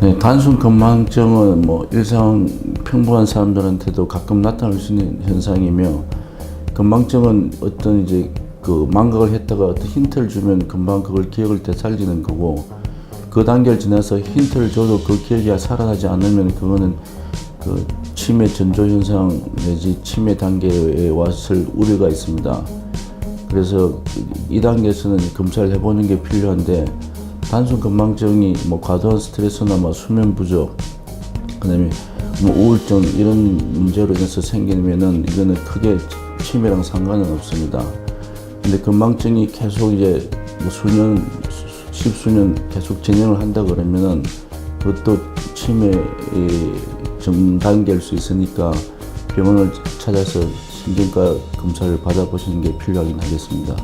네, 단순 건망증은 뭐 일상 평범한 사람들한테도 가끔 나타날 수 있는 현상이며 건망증은 어떤 이제 그 망각을 했다가 어떤 힌트를 주면 금방 그걸 기억을 되살리는 거고 그 단계를 지나서 힌트를 줘도 그 기억이 살아나지 않으면 그거는 그 치매 전조 현상 내지 치매 단계에 왔을 우려가 있습니다. 그래서 이 단계에서는 검사를 해보는 게 필요한데 단순 건망증이 뭐 과도한 스트레스나 뭐 수면 부족, 그다음에 뭐 우울증 이런 문제로 인해서 생기면은 이거는 크게 치매랑 상관은 없습니다. 근데 건망증이 계속 이제 뭐 수년, 십수년 계속 진행을 한다 그러면은 그것도 치매의 전 단계일 수 있으니까 병원을 찾아서 신경과 검사를 받아보시는 게 필요하긴 하겠습니다.